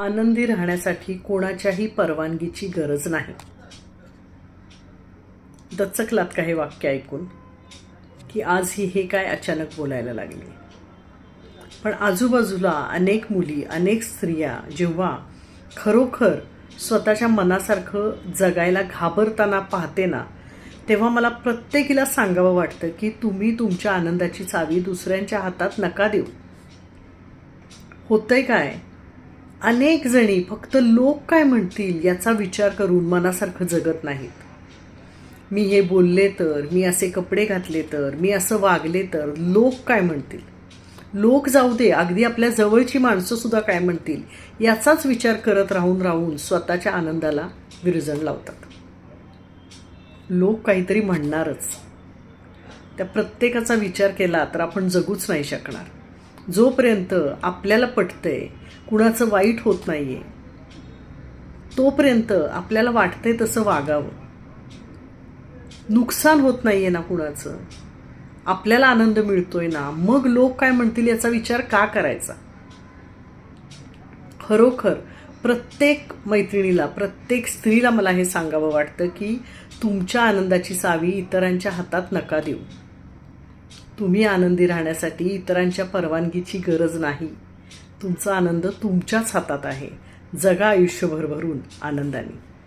आनंदी राहण्यासाठी कोणाच्याही परवानगीची गरज नाही. दचकलात का हे वाक्य ऐकून की आज ही हे काय अचानक बोलायला लागली. पण आजूबाजूला अनेक मुली अनेक स्त्रिया जेव्हा खरोखर स्वतःच्या मनासारखं जगायला घाबरताना पाहते ना तेव्हा मला प्रत्येकीला सांगावं वाटतं की तुम्ही तुमच्या आनंदाची चावी दुसऱ्यांच्या हातात नका देऊ. होतंय काय? अनेक जणी फक्त लोक काय म्हणतील याचा विचार करून मनासारखं जगत नाहीत. मी हे बोलले तर मी असे कपडे घातले तर मी असं वागले तर लोक काय म्हणतील? लोक जाऊ दे अगदी आपल्या जवळची माणसंसुद्धा काय म्हणतील? याचाच विचार करत राहून राहून स्वतःच्या आनंदाला विरजण लावतात. लोक काहीतरी म्हणणारच. त्या प्रत्येकाचा विचार केला तर आपण जगूच नाही शकणार. जोपर्यंत आपल्याला पटतंय कुणाचं वाईट होत नाहीये तोपर्यंत आपल्याला वाटतंय तसं वागावं. नुकसान होत नाहीये ना कुणाचं? आपल्याला आनंद मिळतोय ना? मग लोक काय म्हणतील याचा विचार का करायचा? खरोखर प्रत्येक मैत्रिणीला प्रत्येक स्त्रीला मला हे सांगावं वाटतं की तुमच्या आनंदाची चावी इतरांच्या हातात नका देऊ. तुम्ही आनंदी राहण्यासाठी इतरांच्या परवानगीची गरज नाही. तुमचा आनंद तुमच्याच हातात आहे. जगा आयुष्यभर भरून आनंदाने.